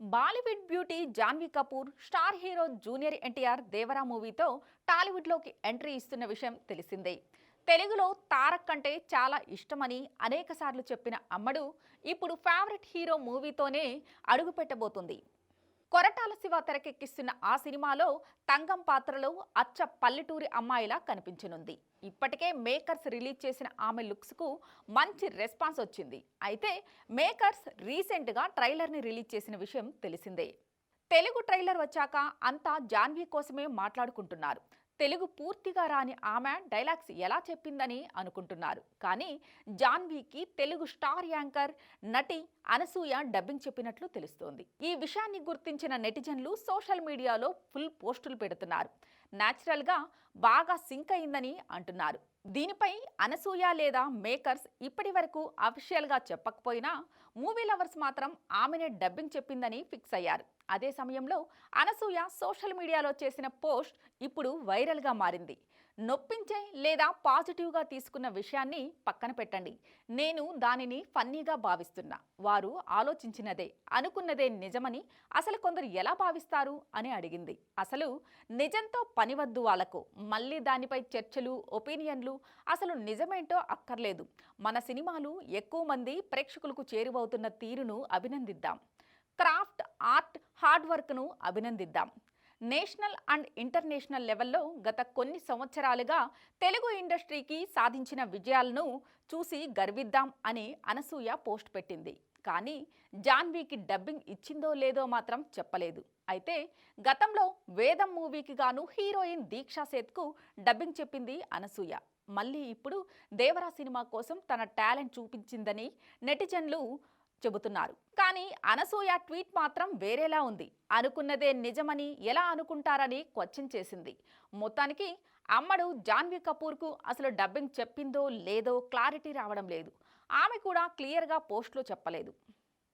Bollywood beauty Janhvi Kapoor star hero junior NTR Devara మూవీతో టాలీవుడ్లోకి entry ఇస్తున్న విషయం తెలిసిందే. తెలుగులో తారక్ కంటే చాలా ఇష్టమని అనేకసార్లు చెప్పిన అమ్మడు ఇప్పుడు ఫేవరెట్ హీరో మూవీతోనే అడుగుపెట్టబోతుంది. కొరటాల శివ తెరకెక్కిస్తున్న ఆ సినిమాలో తంగం పాత్రలో అచ్చ పల్లెటూరి అమ్మాయిలా కనిపించనుంది. ఇప్పటికే మేకర్స్ రిలీజ్ చేసిన ఆమె లుక్స్కు మంచి రెస్పాన్స్ వచ్చింది. అయితే మేకర్స్ రీసెంట్గా ట్రైలర్ని రిలీజ్ చేసిన విషయం తెలిసిందే. తెలుగు ట్రైలర్ వచ్చాక అంతా జాన్వీ కోసమే మాట్లాడుకుంటున్నారు. తెలుగు పూర్తిగా రాని ఆమె డైలాగ్స్ ఎలా చెప్పిందని అనుకుంటున్నారు. కానీ జాన్వీకి తెలుగు స్టార్ యాంకర్ నటి అనసూయ డబ్బింగ్ చెప్పినట్లు తెలుస్తోంది. ఈ విషయాన్ని గుర్తించిన నెటిజన్లు సోషల్ మీడియాలో ఫుల్ పోస్టులు పెడుతున్నారు. న్యాచురల్గా బాగా సింక్ అయిందని అంటున్నారు. దీనిపై అనసూయ లేదా మేకర్స్ ఇప్పటి వరకు అఫీషియల్గా చెప్పకపోయినా మూవీ లవర్స్ మాత్రం ఆమెనే డబ్బింగ్ చెప్పిందని ఫిక్స్ అయ్యారు. అదే సమయంలో అనసూయ సోషల్ మీడియాలో చేసిన పోస్ట్ ఇప్పుడు వైరల్గా మారింది. నొప్పించే లేదా పాజిటివ్గా తీసుకున్న విషయాన్ని పక్కన పెట్టండి. నేను దానిని ఫన్నీగా భావిస్తున్నా. వారు ఆలోచించినదే అనుకున్నదే నిజమని అసలు కొందరు ఎలా భావిస్తారు అని అడిగింది. అసలు నిజంతో పనివద్దు వాళ్ళకు మళ్ళీ దానిపై చర్చలు ఒపీనియన్లు అసలు నిజమేంటో అక్కర్లేదు. మన సినిమాలు ఎక్కువ మంది ప్రేక్షకులకు చేరువవుతున్న తీరును అభినందిద్దాం. ఆర్ట్ హార్డ్ వర్క్ను అభినందిద్దాం. నేషనల్ అండ్ ఇంటర్నేషనల్ లెవెల్లో గత కొన్ని సంవత్సరాలుగా తెలుగు ఇండస్ట్రీకి సాధించిన విజయాలను చూసి గర్విద్దాం అని అనసూయ పోస్ట్ పెట్టింది. కానీ జాన్వీకి డబ్బింగ్ ఇచ్చిందో లేదో మాత్రం చెప్పలేదు. అయితే గతంలో వేదం మూవీకి గాను హీరోయిన్ దీక్షా సేత్కు డబ్బింగ్ చెప్పింది అనసూయ. మళ్ళీ ఇప్పుడు దేవరా సినిమా కోసం తన టాలెంట్ చూపించిందని నెటిజన్లు చెబుతున్నారు. కానీ అనసూయ ట్వీట్ మాత్రం వేరేలా ఉంది. అనుకున్నదే నిజమని ఎలా అనుకుంటారని క్వశ్చన్ చేసింది. మొత్తానికి అమ్మడు జాన్వీ కపూర్కు అసలు డబ్బింగ్ చెప్పిందో లేదో క్లారిటీ రావడం లేదు. ఆమె కూడా క్లియర్గా పోస్ట్లో చెప్పలేదు.